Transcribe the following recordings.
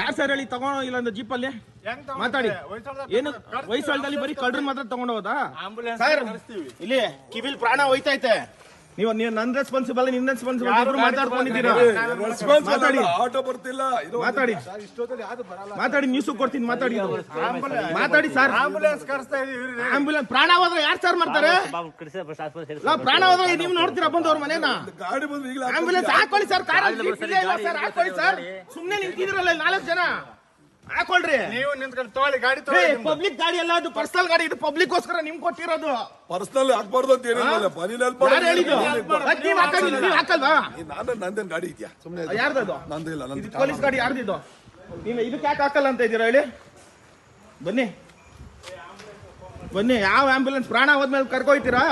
ಯಾರು ಸರ್ ಹೇಳಿ ತಗೊಂಡು ಇಲ್ಲ ಅಂದ್ರೆ ಅಲ್ಲಿ? ಮಾತಾಡಿ. ಏನು? ವಯಸ್ಸಾಳದಲ್ಲಿ ಬರೀ ಕಳ್ರನ್ ಮಾತ್ರ ತಗೊಂಡು ಹೋದಾ ಇಲ್ಲಿ ಕಿವಿಲ್ ಪ್ರಾಣ ಹೋಯ್ತೈತೆ. ನೀವು ನೀವು ನನ್ನ ರೆಸ್ಪಾನ್ಸಿಬಲ್ ನಿನ್ನ ರೆಸ್ಪಾನ್ಸಿಬಲ್ ಇಬ್ರು ಮಾತಾಡ್ಕೊಂಡಿದ್ದೀರಾ ಮಾತಾಡಿ. ಆಟೋ ಬರ್ತಿಲ್ಲ. ಇದು ಮಾತಾಡಿ. ಮಾತಾಡಿ ನ್ಯೂಸ್ ಕೊಡ್ತೀನಿ ಮಾತಾಡಿ ಇದು. ಮಾತಾಡಿ ಸರ್. ಆಂಬುಲೆನ್ಸ್ ಕರೆಸ್ತಾ ಇದೀವಿ ಆಂಬುಲೆನ್ಸ್ ಪ್ರಾಣ ಹೋದ್ರೆ ಯಾರು ಸರ್ ಮಾಡ್ತಾರೆ? ಇಲ್ಲ, ಪ್ರಾಣ ಹೋದ್ರೆ ನೀವು ನೋಡ್ತೀರಾ ಬಂದು ಅವ್ರ ಮನೇನ? ಗಾಡಿ ಬಂದು ಈಗ ಆಂಬುಲೆನ್ಸ್ ಹಾಕೊಳ್ಳಿ ಸರ್ ಕಾರ್ ಸರ್ ಹಾಕೊಳ್ಳಿ ಸರ್. ಸುಮ್ನೆ ನಿಂತಿದ್ರಲ್ಲ ಇಲ್ಲಿ ನಾಲ್ಕು ಜನ. ಹಾಕೊಳ್ರಿ. ನೀವು ನಿಂತ್ಕೊಂಡು ತೋಳಿ ಗಾಡಿ ತಗೊಳ್ಳಿ ಪಬ್ಲಿಕ್ ಗಾಡಿ ಎಲ್ಲ ಅದು ಪರ್ಸನಲ್ ಗಾಡಿ ಇದು ಪಬ್ಲಿಕ್ ಗೋಸ್ಕರ ನಿಮ್ ಕೊಟ್ಟಿರೋದು. ಪರ್ಸನಲ್ ಹಾಕ್ಬಾರ್ದು ಅಂತ ಏನಿಲ್ಲ help ಯಾರು ಹೇಳಿದ್ದು? ಮಾಡೋದು. ಮತ್ತ್ ನೀವ್ ಹಾಕಂಗಿಲ್ಲ ನೀವ್ ಹಾಕಲ್ವಾ? ನಾನು ನಂದೇನ್ ಗಾಡಿ ಇದೆಯಾ? ಸುಮ್ಮನೆ ಯಾರ್ದದು? ನಂದಿಲ್ಲ ಇದು ನಂದು ಪೊಲೀಸ್ ಗಾಡಿ ಯಾರ್ದಿದು? ನೀವು ಇದಕ್ಕೆ ಯಾಕೆ ಹಾಕಲ್ಲ ಅಂತ ಇದ್ದೀರಾ ಹೇಳಿ? ಬನ್ನಿ. ಬನ್ನಿ ಯಾವ ಆಂಬ್ಯುಲೆನ್ಸ್ ಪ್ರಾಣ ಹೋದ್ಮೇಲೆ ಕರ್ಕೊಯ್ತೀರಾ?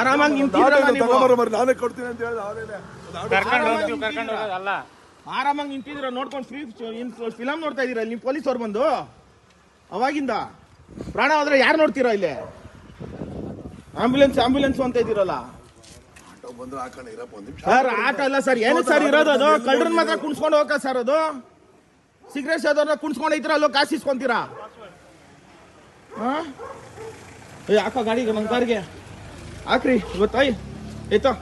ಆರಾಮಾಗಿ ನಿಂತಿದ್ರಲ್ಲ ನೀವು. ತಗೊಂಬರ ಮರಿ ನಾನೇ ಕೊಡ್ತೀನಿ ಅಂತ ಹೇಳಿದ ಅವನೇನೆ ಕರ್ಕೊಂಡು ಹೋಗ್ತೀವಿ ಕರ್ಕೊಂಡು ಹೋಗೋದಲ್ಲ ಆರಾಮಾಗಿ ನಿಂತಿದ್ರ ನೋಡ್ಕೊಂಡು ಫ್ರೀ ಫಿಲಮ್ ನೋಡ್ತಾ ಇದೀರ ನೀವು ಪೊಲೀಸ್ ಅವ್ರು ಬಂದು? ಅವಾಗಿಂದ? ಪ್ರಾಣ ಹೋದ್ರೆ ಯಾರು ನೋಡ್ತೀರಾ ಇಲ್ಲಿ? ಆಂಬ್ಯುಲೆನ್ಸ್ ಆಂಬ್ಯುಲೆನ್ಸ್ ಅಂತ ಇದ್ದೀರಲ್ಲ? ಸರ್, ಆಟೋ ಅಲ್ಲ ಸರ್. ಏನು ಸರ್ ಇರೋದು ಅದು? ಕಳ್ಳರನ್ನ ಮಾತ್ರ ಕುಣಿಸ್ಕೊಂಡು ಹೋಗ ಸರ್ ಅದು? ಸಿಗರೇಟ್ ಸೇದೋರ್ನ ಕುಣಿಸ್ಕೊಂಡು ಐತಿರಲ್ಲೋ ಕಾಸು ಇಸ್ಕೊಂತೀರಾ ಹಾಂ? ಏ, ಹಾಕೋ ಗಾಡಿಗೆ ನಮ್ಮ ಕಾರ್ಗೆ. ಹಾಕ್ರಿ ಗೊತ್ತಾಯ್ ಆಯ್ತಾ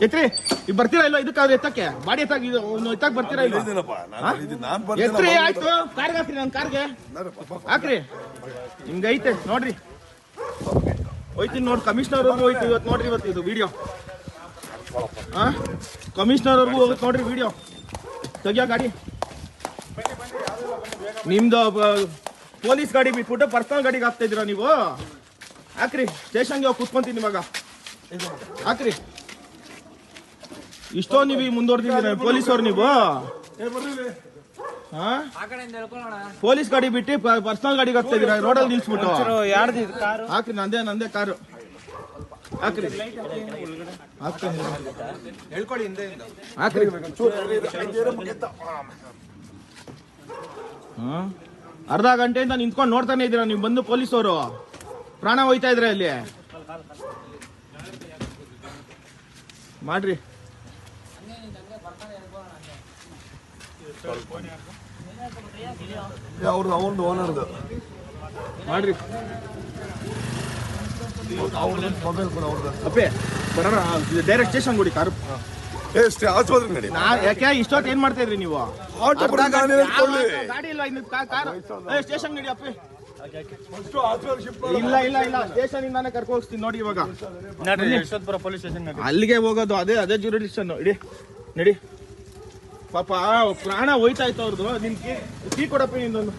ಎತ್ರಿ ಈಗ ಬರ್ತೀರಾ ಇಲ್ಲ ಇದಕ್ಕಾದ್ರೆ ಎತ್ತಕ್ಕೆ? ಬಾಡಿ ಎತ್ತಾಗ ಎತ್ತಕ್ಕೆ ಬರ್ತೀರಾ ಇಲ್ಲ ನಾನು ನಾನು ಎತ್ರಿ ಆಯ್ತು. ಕಾರ್ಗೆ ಹಾಕ್ರಿ ನನ್ನ ಕಾರ್ಗೆ. ಹಾಕ್ರಿ. ನಿಮ್ಗೆ ಐತೆ ನೋಡ್ರಿ. ಹೋಯ್ತೀನಿ ನೋಡಿ ಕಮಿಷನರ್ ಅವ್ರಿಗೂ ಹೋಯ್ತು ಇವತ್ತು ನೋಡ್ರಿ ಇವತ್ತು ಇದು ವಿಡಿಯೋ ಹಾ? ಕಮಿಷನರ್ ಅವ್ರಿಗೂ ಹೋಗುತ್ತೆ ನೋಡ್ರಿ ವಿಡಿಯೋ ತೆಗಿಯೋ ಗಾಡಿ. ನಿಮ್ದು ಪೊಲೀಸ್ ಗಾಡಿ ಬಿಟ್ಬಿಟ್ಟು ಪರ್ಸನಲ್ ಗಾಡಿಗೆ ಹಾಕ್ತಾ ಇದೀರಾ ನೀವು? ಹಾಕ್ರಿ. ಸ್ಟೇಷನ್ಗೆ ಹೋಗಿ ಕುತ್ಕೊಂತೀನಿ ಇವಾಗ. ಹಾಕ್ರಿ. ಇಷ್ಟೋ ನೀವು ಮುಂದುವರ್ದಿದ್ದೀರ? ಪೊಲೀಸ್ ಅವ್ರು ನೀವು? ಹಾ? ಪೊಲೀಸ್ ಗಾಡಿ ಬಿಟ್ಟು ಪರ್ಸನಲ್ ಗಾಡಿಗೆ ಹಾಕ್ತಾ ಇದೀರಾ ರೋಡಲ್ಲಿ ನಿಲ್ಸ್ಬಿಟ್ಟು. ಯಾರ್ದು ಇದು ಕಾರು? ಹಾಕ್ರಿ ನಂದೇ ನಂದೇ ಕಾರು. ಹಾಕ್ರಿ. ಹಾಕ್ತೀನಿ ಹೇಳ್ಕೊಳ್ಳಿ ಹಿಂದೆಯಿಂದ ಹಾಕ್ರಿ. ಹಾ? ಅರ್ಧ ಗಂಟೆಯಿಂದ ನಿಂತ್ಕೊಂಡು ನೋಡ್ತಾನೆ ಇದ್ದೀರಾ? ನೀವು ಬಂದು ಪೊಲೀಸವರು ಪ್ರಾಣ ಹೋಯ್ತಾ ಇದ್ರೆ ಅಲ್ಲಿ ಮಾಡ್ರಿ. ಅವ್ರದ್ದು ಅವ್ರದ್ದು ಓನರ್ದು ಮಾಡ್ರಿ. ಅವ್ರದ್ದು ಮೊಬೈಲ್ ಕೂಡ ಅವ್ರದ್ದು ಅಪ್ಪೆ ಬರೋಣ ಡೈರೆಕ್ಟ್ ಸ್ಟೇಷನ್ ಕೊಡಿ ಕಾರ್. ಏ ಸ್ಟೇ ಆಸ್ಪತ್ರೆ ನಡಿ. ಯಾಕೆ ಇಷ್ಟೊತ್ತು ಏನ್ ಮಾಡ್ತಾ ಇದ್ರಿ ನೀವು? ಆಟೋ ಗಾಡಿ ಇಲ್ಲ ಇನ್ನು ಕಾ- ಏ ಸ್ಟೇಷನ್ ನಡಿ ಅಪ್ಪ. ಇಲ್ಲ ಇಲ್ಲ ಇಲ್ಲ. ಸ್ಟೇಷನ್ ಇಂದಾನೆ ಕರ್ಕೊ ಹೋಗ್ತೀನಿ ನೋಡಿ ಇವಾಗ. ನಡ್ರಿ ಯಶವಂತಪುರ ಪೊಲೀಸ್ ಸ್ಟೇಷನ್ ಅಲ್ಲಿಗೆ ಹೋಗೋದು ಅದೇ ಅದೇ ಜೂರಿಡಿಕ್ಷನ್ ಇಡಿ ನಡಿ. ಪಾಪ ಪ್ರಾಣ ಹೋಯ್ತಾ ಇತ್ತು ಅವ್ರದ್ದು ನಿನ್ ಕೀ ಕೊಡಪ್ಪ ಇನ್ನೊಂದು